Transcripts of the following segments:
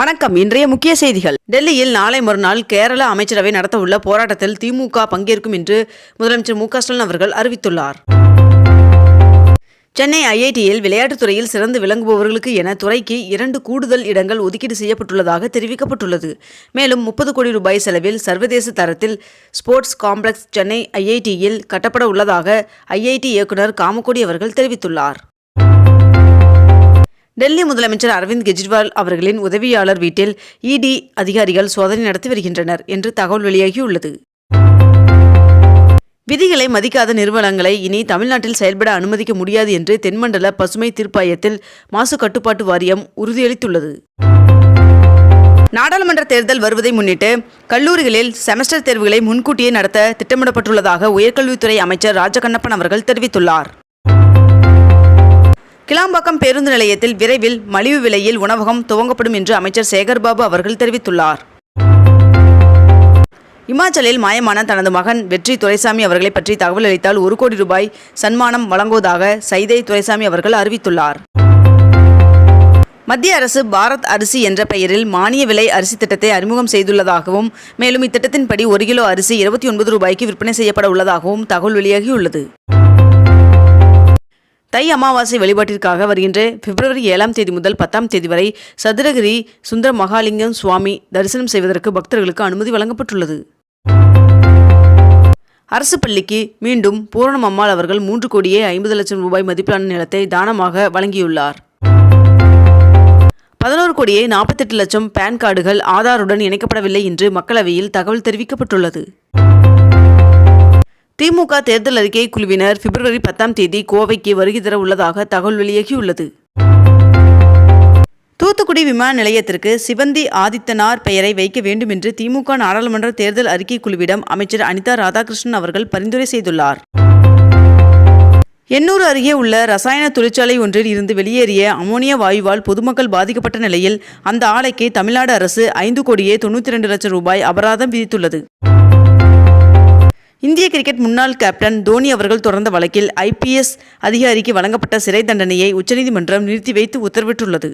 வணக்கம். இன்றைய முக்கிய செய்திகள். டெல்லியில் நாளை மறுநாள் கேரள அமைச்சரவை நடத்தவுள்ள போராட்டத்தில் திமுக பங்கேற்கும் என்று முதலமைச்சர் மு ஸ்டாலின் அவர்கள் அறிவித்துள்ளார். சென்னை ஐஐடியில் விளையாட்டுத் துறையில் சிறந்து விளங்குபவர்களுக்கு என துறைக்கு இரண்டு கூடுதல் இடங்கள் ஒதுக்கீடு செய்யப்பட்டுள்ளதாக தெரிவிக்கப்பட்டுள்ளது. மேலும் முப்பது கோடி ரூபாய் செலவில் சர்வதேச தரத்தில் ஸ்போர்ட்ஸ் காம்ப்ளெக்ஸ் சென்னை ஐஐடியில் கட்டப்பட உள்ளதாக ஐஐடி இயக்குனர் காமக்கோடி அவர்கள் தெரிவித்துள்ளார். டெல்லி முதலமைச்சர் அரவிந்த் கெஜ்ரிவால் அவர்களின் உதவியாளர் வீட்டில் இடி அதிகாரிகள் சோதனை நடத்தி வருகின்றனர் என்று தகவல் வெளியாகியுள்ளது. விதிகளை மதிக்காத நிறுவனங்களை இனி தமிழ்நாட்டில் செயல்பட அனுமதிக்க முடியாது என்று தென்மண்டல பசுமை தீர்ப்பாயத்தில் மாசு கட்டுப்பாட்டு வாரியம் உறுதியளித்துள்ளது. நாடாளுமன்ற தேர்தல் வருவதை முன்னிட்டு கல்லூரிகளில் செமஸ்டர் தேர்வுகளை முன்கூட்டியே நடத்த திட்டமிடப்பட்டுள்ளதாக உயர்கல்வித்துறை அமைச்சர் ராஜகண்ணப்பன் அவர்கள் தெரிவித்துள்ளார். கிளாம்பாக்கம் பேருந்து நிலையத்தில் விரைவில் மலிவு விலையில் உணவகம் துவங்கப்படும் என்று அமைச்சர் சேகர்பாபு அவர்கள் தெரிவித்துள்ளார். இமாச்சலில் மாயமான தனது மகன் வெற்றி துரைசாமி அவர்களை பற்றி தகவல் அளித்தால் ஒரு கோடி ரூபாய் சன்மானம் வழங்குவதாக சைதை துரைசாமி அவர்கள் அறிவித்துள்ளார். மத்திய அரசு பாரத் அரிசி என்ற பெயரில் மானிய விலை அரிசி திட்டத்தை அறிமுகம் செய்துள்ளதாகவும் மேலும் இத்திட்டத்தின்படி ஒரு கிலோ அரிசி இருபத்தி ஒன்பது ரூபாய்க்கு விற்பனை செய்யப்பட உள்ளதாகவும் தகவல் வெளியாகியுள்ளது. தை அமாவாசை வழிபாட்டிற்காக வருகின்ற பிப்ரவரி ஏழாம் தேதி முதல் பத்தாம் தேதி வரை சதுரகிரி சுந்தர மகாலிங்கம் சுவாமி தரிசனம் செய்வதற்கு பக்தர்களுக்கு அனுமதி வழங்கப்பட்டுள்ளது. அரசு பள்ளிக்கு மீண்டும் பூரணம் அம்மாள் அவர்கள் மூன்று கோடியே ஐம்பது லட்சம் ரூபாய் மதிப்பிலான நிலத்தை தானமாக வழங்கியுள்ளார். பதினோரு கோடியே நாற்பத்தெட்டு லட்சம் பேன் கார்டுகள் ஆதாருடன் இணைக்கப்படவில்லை என்று மக்களவையில் தகவல் தெரிவிக்கப்பட்டுள்ளது. திமுக தேர்தல் அறிக்கை குழுவினர் பிப்ரவரி பத்தாம் தேதி கோவைக்கு வருகை தர உள்ளதாக தகவல் வெளியாகியுள்ளது. தூத்துக்குடி விமான நிலையத்திற்கு சிவந்தி ஆதித்தனார் பெயரை வைக்க வேண்டும் என்று திமுக நாடாளுமன்ற தேர்தல் அறிக்கை குழுவிடம் அமைச்சர் அனிதா ராதாகிருஷ்ணன் அவர்கள் பரிந்துரை செய்துள்ளார். எண்ணூர் அருகே உள்ள ரசாயன தொழிற்சாலை ஒன்றில் இருந்து வெளியேறிய அமோனியா வாயுவால் பொதுமக்கள் பாதிக்கப்பட்ட நிலையில் அந்த ஆலைக்கு தமிழ்நாடு அரசு ஐந்து கோடியே தொண்ணூற்றி ரெண்டு லட்சம் ரூபாய் அபராதம் விதித்துள்ளது. இந்திய கிரிக்கெட் முன்னாள் கேப்டன் தோனி அவர்கள் தொடர்ந்த வழக்கில் ஐபிஎஸ் அதிகாரிக்கு வழங்கப்பட்ட சிறை தண்டனையை உச்சநீதிமன்றம் நிறுத்தி வைத்து உத்தரவிட்டுள்ளது.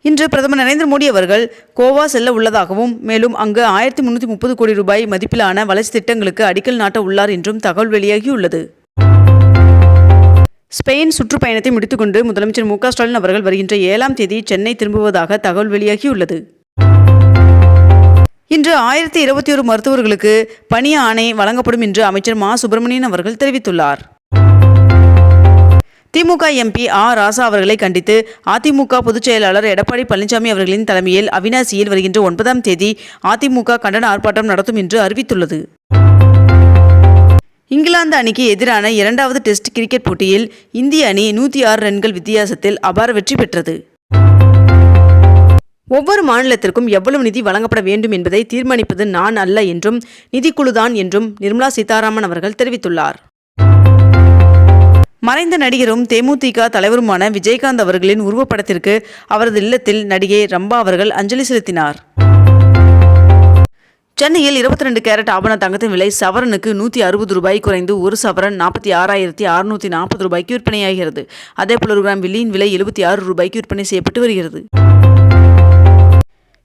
இன்று பிரதமர் நரேந்திர மோடி அவர்கள் கோவா செல்ல உள்ளதாகவும் மேலும் அங்கு ஆயிரத்தி முன்னூற்றி முப்பது கோடி ரூபாய் மதிப்பிலான வளர்ச்சி திட்டங்களுக்கு அடிக்கல் நாட்ட உள்ளார் என்றும் தகவல் வெளியாகியுள்ளது. ஸ்பெயின் சுற்றுப்பயணத்தை முடித்துக்கொண்டு முதலமைச்சர் மு க ஸ்டாலின் அவர்கள் வருகின்ற ஏழாம் தேதி சென்னை திரும்புவதாக தகவல் வெளியாகியுள்ளது. இன்று ஆயிரத்தி இருபத்தி ஒரு மருத்துவர்களுக்கு பணி ஆணை வழங்கப்படும் என்று அமைச்சர் மா. சுப்பிரமணியன் அவர்கள் தெரிவித்துள்ளார். திமுக எம்பி ஆ. ராசா அவர்களை கண்டித்து அதிமுக பொதுச் செயலாளர் எடப்பாடி பழனிசாமி அவர்களின் தலைமையில் அவினாசியில் வருகின்ற ஒன்பதாம் தேதி அதிமுக கண்டன ஆர்ப்பாட்டம் நடத்தும் என்று அறிவித்துள்ளது. இங்கிலாந்து அணிக்கு எதிரான இரண்டாவது டெஸ்ட் கிரிக்கெட் போட்டியில் இந்திய அணி நூற்றி ஆறு ரன்கள் வித்தியாசத்தில் அபார வெற்றி பெற்றது. ஒவ்வொரு மாநிலத்திற்கும் எவ்வளவு நிதி வழங்கப்பட வேண்டும் என்பதை தீர்மானிப்பது நான் அல்ல என்றும் நிதிக்குழுதான் என்றும் நிர்மலா சீதாராமன் அவர்கள் தெரிவித்துள்ளார். மறைந்த நடிகரும் தேமுதிக தலைவருமான விஜயகாந்த் அவர்களின் உருவப்படத்திற்கு அவரது இல்லத்தில் நடிகை ரம்பா அவர்கள் அஞ்சலி செலுத்தினார். சென்னையில் இருபத்தி ரெண்டு கேரட் ஆபண தங்கத்தின் விலை சவரனுக்கு நூற்றி அறுபது ரூபாய் குறைந்து ஒரு சவரன் நாற்பத்தி ஆறாயிரத்தி அறுநூற்றி நாற்பது ரூபாய்க்கு விற்பனையாகிறது. அதேபோல் ஒரு கிராம் வில்லியின் விலை எழுபத்தி ஆறு ரூபாய்க்கு விற்பனை செய்யப்பட்டு வருகிறது.